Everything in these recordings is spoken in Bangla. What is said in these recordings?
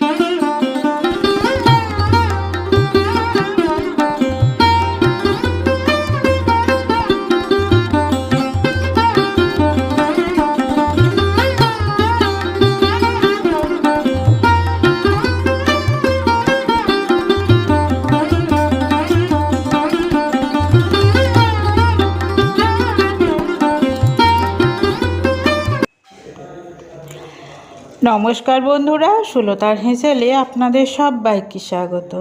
Música নমস্কার বন্ধুরা, সুলতার হেঁসেলে আপনাদের সব সবাইকে স্বাগত।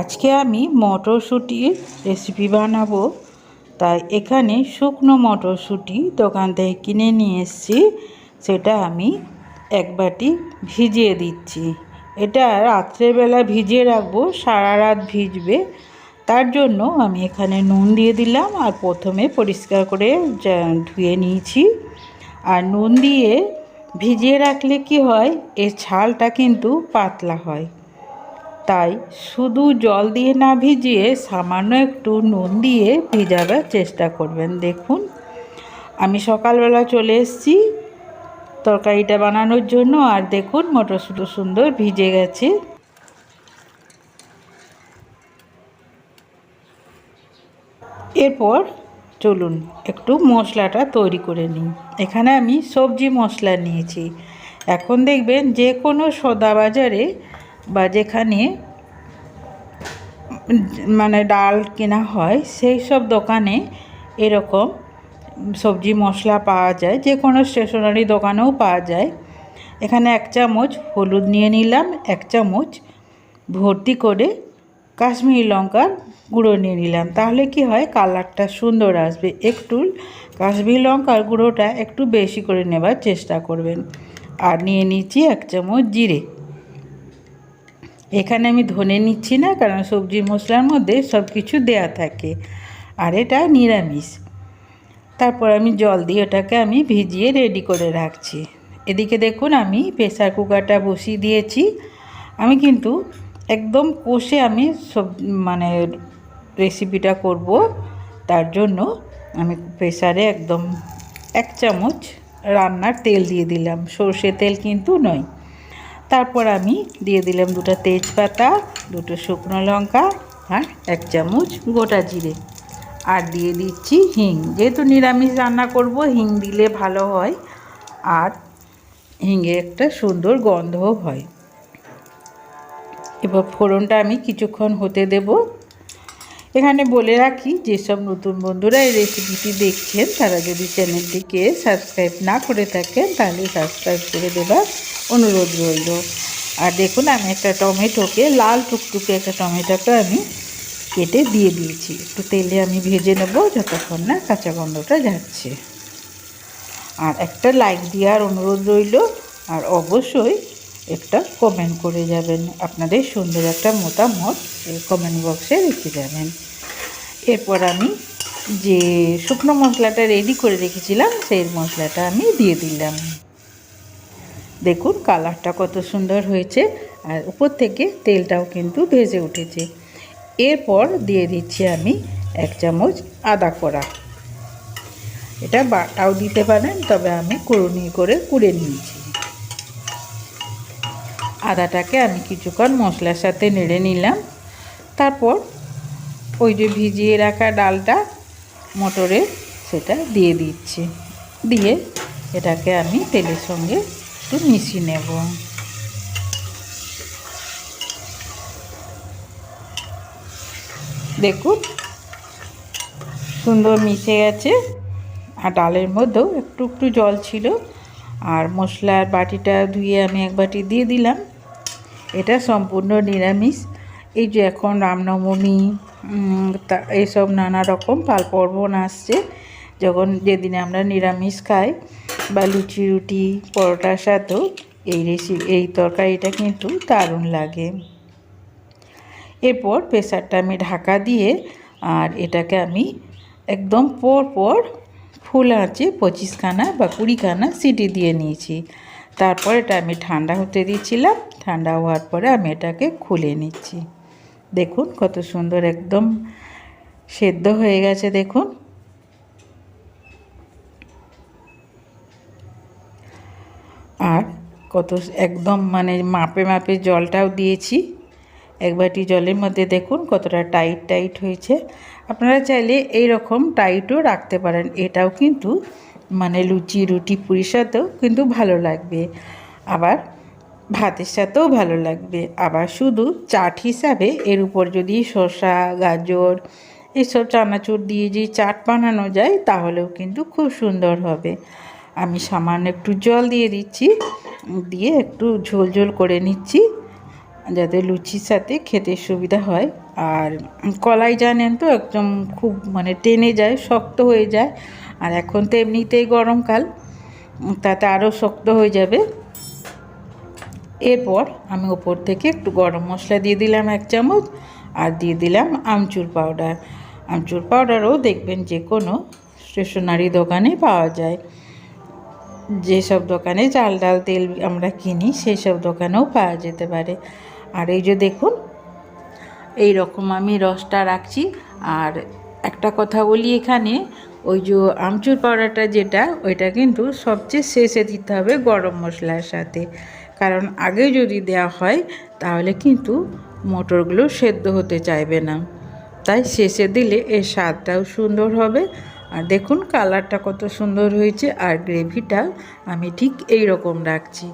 আজকে আমি মটরশুঁটির রেসিপি বানাবো। তাই এখানে শুকনো মটরশুঁটি দোকান থেকে কিনে নিয়ে এসেছি। সেটা আমি এক বাটি ভিজিয়ে দিচ্ছি। এটা রাত্রেবেলা ভিজিয়ে রাখব, সারা রাত ভিজবে। তার জন্য আমি এখানে নুন দিয়ে দিলাম আর প্রথমে পরিষ্কার করে ধুয়ে নিয়েছি। আর নুন দিয়ে ভিজিয়ে রাখলে কি হয়? এর ছালটা কিন্তু পাতলা হয়। তাই শুধু জল দিয়ে না ভিজিয়ে সামান্য একটু নুন দিয়ে ভিজাবার চেষ্টা করবেন। দেখুন, আমি সকালবেলা চলে এসেছি তরকারিটা বানানোর জন্য। আর দেখুন, মটরশুঁটো সুন্দর ভিজে গেছে। এরপর চলুন একটু মশলাটা তৈরি করে নিই। এখানে আমি সবজি মশলা নিয়েছি। এখন দেখবেন যে কোনো সদা বাজারে বা যেখানে মানে ডাল কেনা হয়, সেই সব দোকানে এরকম সবজি মশলা পাওয়া যায়। যে কোনো স্টেশনারি দোকানেও পাওয়া যায়। এখানে এক চামচ হলুদ নিয়ে নিলাম, এক চামচ ভর্তি করে কাশ্মীরি লঙ্কার গুঁড়ো নিয়ে নিলাম। তাহলে কি হয়? কালারটা সুন্দর আসবে। একটু কাশ্মীরি লঙ্কার গুঁড়োটা একটু বেশি করে নেবার চেষ্টা করবেন। আর নিয়ে নিচ্ছি এক চামচ জিরে। এখানে আমি ধনে নিচ্ছি না, কারণ সবজি মশলার মধ্যে সব কিছু দেয়া থাকে। আর এটা নিরামিষ। তারপর আমি জল দিয়ে ওটাকে আমি ভিজিয়ে রেডি করে রাখছি। এদিকে দেখুন, আমি প্রেসার কুকারটা বসিয়ে দিয়েছি। আমি কিন্তু একদম কষে আমি সব মানে রেসিপিটা করব, তার জন্য আমি প্রেসারে একদম এক চামচ রান্নার তেল দিয়ে দিলাম। সর্ষে তেল কিন্তু নয়। তারপর আমি দিয়ে দিলাম দুটো তেজপাতা, দুটো শুকনো লঙ্কা আর এক চামচ গোটা জিরে। আর দিয়ে দিচ্ছি হিং। যেহেতু নিরামিষ রান্না করব, হিং দিলে ভালো হয়। আর হিঙে একটা সুন্দর গন্ধও হয়। এবার ফোড়নটা আমি কিছুক্ষণ হতে দেব। এখানে বলে রাখি, যেসব নতুন বন্ধুরা এই রেসিপিটি দেখছেন, তারা যদি চ্যানেলটিকে সাবস্ক্রাইব না করে থাকেন, তাহলে সাবস্ক্রাইব করে দেবার অনুরোধ রইল। আর দেখুন, আমি একটা টমেটোকে, লাল টুকটুকে একটা টমেটোকে আমি কেটে দিয়ে দিয়েছি। একটু তেলে আমি ভেজে নেব, যতক্ষণ না কাঁচা গন্ধটা যাচ্ছে। আর একটা লাইক দেওয়ার অনুরোধ রইল। আর অবশ্যই একটা কমেন্ট করে যাবেন। আপনাদের সুন্দর একটা মতামত কমেন্ট বক্সে রেখে যাবেন। এরপর আমি যে শুকনো মশলাটা রেডি করে রেখেছিলাম, সেই মশলাটা আমি দিয়ে দিলাম। দেখুন কালারটা কত সুন্দর হয়েছে আর উপর থেকে তেলটাও কিন্তু ভেজে উঠেছে। এরপর দিয়ে দিচ্ছি আমি এক চামচ আদা করা এটা বাটাও দিতে পারেন, তবে আমি কুড়ুনি করে কুড়ে নিয়েছি। আদাটাকে আমি কিছুক্ষণ মশলার সাথে নেড়ে নিলাম। তারপর ওই যে ভিজিয়ে রাখা ডালটা মটরে সেটা দিয়ে দিচ্ছি। দিয়ে এটাকে আমি তেলের সঙ্গে একটু মিশিয়ে নেব। দেখুন, সুন্দর মিশে গেছে। আর ডালের মধ্যেও একটু একটু জল ছিল। আর মশলার বাটিটা ধুয়ে আমি এক বাটি দিয়ে দিলাম। এটা সম্পূর্ণ নিরামিষ। এই যে এখন রামনবমী তা এইসব নানা রকম পাল পর্বণ আসছে। যখন যেদিনে আমরা নিরামিষ খাই বা লুচি, রুটি, পরোটার সাথেও এই রেসিপি এই তরকারিটা কিন্তু দারুণ লাগে। এরপর প্রেসারটা আমি ঢাকা দিয়ে আর এটাকে আমি একদম পর পর ফুল আঁচে পঁচিশখানা বা কুড়িখানা সিটি দিয়ে নিয়েছি। তারপর এটা আমি ঠান্ডা হতে দিয়েছিলাম, ঠান্ডা হওয়ার পরে আমি এটাকে খুলে নিচ্ছি। দেখুন কত সুন্দর একদম সেদ্ধ হয়ে গেছে, দেখুন। আর কত একদম মানে মাপে মাপে জলটাও দিয়েছি। এক বাটি জলের মধ্যে দেখুন কতটা টাইট টাইট হয়েছে। আপনারা চাইলে এই রকম টাইটও রাখতে পারেন। এটাও কিন্তু মানে লুচি, রুটি, পুরির সাথেও কিন্তু ভালো লাগবে। আবার ভাতের সাথেও ভালো লাগবে। আবার শুধু চাট হিসাবে এর উপর যদি শসা, গাজর, এসব চানাচুর দিয়ে যদি চাট বানানো যায়, তাহলেও কিন্তু খুব সুন্দর হবে। আমি সামান্য একটু জল দিয়ে দিচ্ছি। দিয়ে একটু ঝোল ঝোল করে নিচ্ছি। যাতে লুচির সাথে খেতে সুবিধা হয়। আর কলাই জানেন তো, একদম খুব মানে টেনে যায়, শক্ত হয়ে যায়। আর এখন তো এমনিতেই গরমকাল, তাতে আরও শক্ত হয়ে যাবে। এরপর আমি ওপর থেকে একটু গরম মশলা দিয়ে দিলাম এক চামচ, আর দিয়ে দিলাম আমচুর পাউডার। আমচুর পাউডারও দেখবেন যে কোনো স্টেশনারি দোকানে পাওয়া যায়। যেসব দোকানে চাল ডাল তেল আমরা কিনি সেই সব দোকানেও পাওয়া যেতে পারে। আর এই যে দেখুন, এই রকম আমি রসটা রাখছি। আর একটা কথা বলি এখানে, ওই যে আমচুর পাউডারটা যেটা, ওইটা কিন্তু সবচেয়ে শেষে দিতে হবে গরম মশলার সাথে। কারণ আগে যদি দেওয়া হয়, তাহলে কিন্তু মটরগুলো সেদ্ধ হতে চাইবে না। তাই শেষে দিলে এর স্বাদটাও সুন্দর হবে। আর দেখুন কালারটা কত সুন্দর হয়েছে, আর গ্রেভিটা আমি ঠিক এই রকম রাখছি।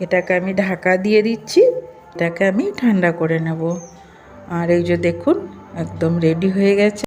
এটাকে আমি ঢাকা দিয়ে দিচ্ছি। এটাকে আমি ঠান্ডা করে নেব। আর এই যে দেখুন একদম রেডি হয়ে গেছে।